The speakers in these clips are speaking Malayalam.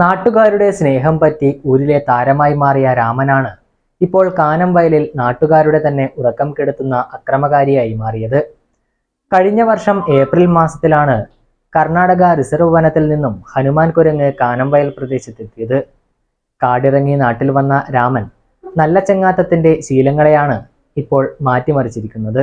നാട്ടുകാരുടെ സ്നേഹം പറ്റി ഊരിലെ താരമായി മാറിയ രാമനാണ് ഇപ്പോൾ കാനം വയലിൽ നാട്ടുകാരുടെ തന്നെ ഉറക്കം കെടുത്തുന്ന അക്രമകാരിയായി മാറിയത്. കഴിഞ്ഞ വർഷം ഏപ്രിൽ മാസത്തിലാണ് കർണാടക റിസർവ് വനത്തിൽ നിന്നും ഹനുമാൻ കുരങ്ങ് കാനം വയൽ പ്രദേശത്തെത്തിയത്. കാടിറങ്ങി നാട്ടിൽ വന്ന രാമൻ നല്ല ചെങ്ങാത്തത്തിന്റെ ശീലങ്ങളെയാണ് ഇപ്പോൾ മാറ്റിമറിച്ചിരിക്കുന്നത്.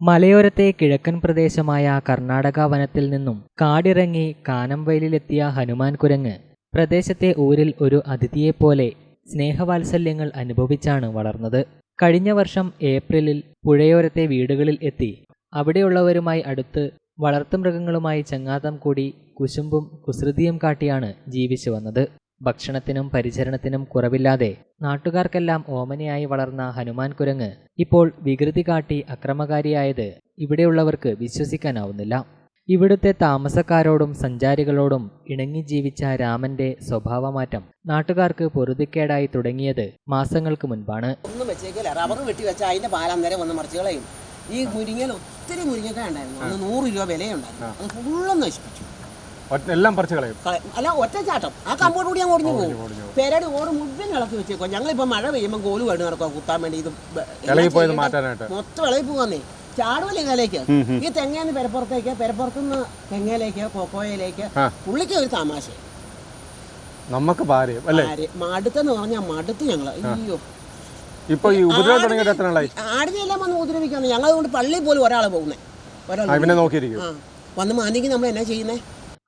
മലയോരത്തെ കിഴക്കൻ പ്രദേശമായ കർണാടക വനത്തിൽ നിന്നും കാടിറങ്ങി കാനംവയലിലെത്തിയ ഹനുമാൻ കുരങ്ങ് പ്രദേശത്തെ ഊരിൽ ഒരു അതിഥിയെപ്പോലെ സ്നേഹവാത്സല്യങ്ങൾ അനുഭവിച്ചാണ് വളർന്നത്. കഴിഞ്ഞ വർഷം ഏപ്രിലിൽ പുഴയോരത്തെ വീടുകളിൽ എത്തി. അവിടെയുള്ളവരുമായി അടുത്ത് വളർത്തുമൃഗങ്ങളുമായി ചങ്ങാതം കൂടി കുശുമ്പും കുസൃതിയും കാട്ടിയാണ് ജീവിച്ചു വന്നത്. ഭക്ഷണത്തിനും പരിചരണത്തിനും കുറവില്ലാതെ നാട്ടുകാർക്കെല്ലാം ഓമനയായി വളർന്ന ഹനുമാൻ കുരങ്ങ് ഇപ്പോൾ വികൃതി കാട്ടി അക്രമകാരിയായത് ഇവിടെയുള്ളവർക്ക് വിശ്വസിക്കാനാവുന്നില്ല. ഇവിടുത്തെ താമസക്കാരോടും സഞ്ചാരികളോടും ഇണങ്ങി ജീവിച്ച രാമന്റെ സ്വഭാവമാറ്റം നാട്ടുകാർക്ക് പൊറുതിക്കേടായി തുടങ്ങിയത് മാസങ്ങൾക്ക് മുൻപാണ്. ഒന്നും വെച്ചേക്കില്ല. റബ്ബർ വെട്ടി വെച്ചാൽ അതിന്റെ പാലാന്തരം വന്ന് മറിച്ച് കളയും. ഈ മുരിങ്ങയിൽ ഒത്തിരി മുരിങ്ങക്കായ ഉണ്ടായിരുന്നു. നൂറ് രൂപ വിലയുണ്ടായിരുന്നു. അത് ഫുള്ളും നശിപ്പിച്ചു. എല്ലാം പറിച്ച് കളയും. കള- അല്ല ഒറ്റച്ചാട്ടം ആ കമ്പോട് കൂടി അങ്ങ് ഒടിഞ്ഞു പോകും. പേരടി ഓട് മുഴുവൻ ഇളക്കി വെച്ചേക്കോ. ഞങ്ങളിപ്പോൾ മഴ പെയ്യുമ്പോൾ കോൽ വേണ്ടി നടക്കുക കുത്താൻ വേണ്ടി ഇത്. മാറ്റാനായിട്ട്. മൊത്തം ഇളകി പോകാന്നേ ചാടുവല്ലേ ഇതിലേക്ക് ഈ തെങ്ങേന്ന് പെരപ്പുറത്തേക്ക് പെരപ്പുറത്തുനിന്ന് തെങ്ങയിലേക്ക് കൊക്കോയിലേക്ക്. പുള്ളിക്ക് ഒരു തമാശ. നമുക്ക് ഭാര്യം മടുത്തെന്ന് പറഞ്ഞാൽ മടുത്ത് ഞങ്ങൾ അയ്യോ. ഇപ്പൊ ഈ ഉപദ്രവം തുടങ്ങിയിട്ട് എത്ര നാളായി? ആടിനെല്ലാം വന്ന് ഉപദ്രവിക്കുന്നു. ഞങ്ങൾ അതുകൊണ്ട് പള്ളിയിൽ പോലും ഒരാളെ പോകുന്നേ. ഒരാൾ നോക്കിയിരിക്കും. വന്ന് മാന്തിക്ക് നമ്മൾ എന്നാ ചെയ്യുന്നേ?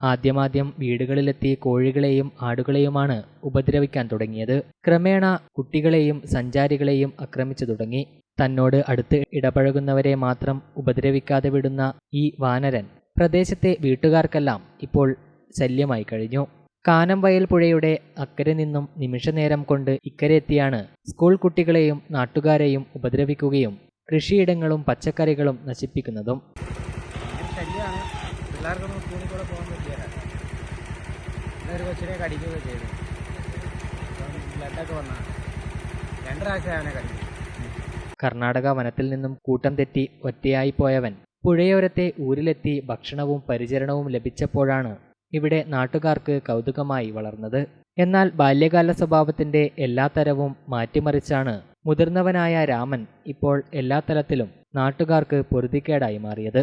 ആദ്യമാദ്യം വീടുകളിലെത്തി കോഴികളെയും ആടുകളെയുമാണ് ഉപദ്രവിക്കാൻ തുടങ്ങിയത്. ക്രമേണ കുട്ടികളെയും സഞ്ചാരികളെയും ആക്രമിച്ചു തുടങ്ങി. തന്നോട് അടുത്ത് ഇടപഴകുന്നവരെ മാത്രം ഉപദ്രവിക്കാതെ വിടുന്ന ഈ വാനരൻ പ്രദേശത്തെ വീട്ടുകാർക്കെല്ലാം ഇപ്പോൾ ശല്യമായി കഴിഞ്ഞു. കാനംവയൽ പുഴയുടെ അക്കരെ നിന്നും നിമിഷനേരം കൊണ്ട് ഇക്കരെ എത്തിയാണ് സ്കൂൾ കുട്ടികളെയും നാട്ടുകാരെയും ഉപദ്രവിക്കുകയും കൃഷിയിടങ്ങളും പച്ചക്കറികളും നശിപ്പിക്കുന്നതും. പിള്ളേർക്കൊന്നും സ്കൂളിൽ കൂടെ പോകാൻ പറ്റിയല്ല. ഇന്നൊരു കൊച്ചിനെ കടിക്കുകയൊക്കെ ചെയ്തു. ബ്ലഡൊക്കെ വന്ന. രണ്ട് പ്രാവശ്യം അവനെ കടിക്കും കർണാടക വനത്തിൽ നിന്നും കൂട്ടം തെറ്റി ഒറ്റയായി പോയവൻ പുഴയോരത്തെ ഊരിലെത്തി ഭക്ഷണവും പരിചരണവും ലഭിച്ചപ്പോഴാണ് ഇവിടെ നാട്ടുകാർക്ക് കൗതുകമായി വളർന്നത്. എന്നാൽ ബാല്യകാല സ്വഭാവത്തിന്റെ എല്ലാ തരവും മാറ്റിമറിച്ചാണ് മുതിർന്നവനായ രാമൻ ഇപ്പോൾ എല്ലാ തലത്തിലും നാട്ടുകാർക്ക് പൊരുതിക്കേടായി മാറിയത്.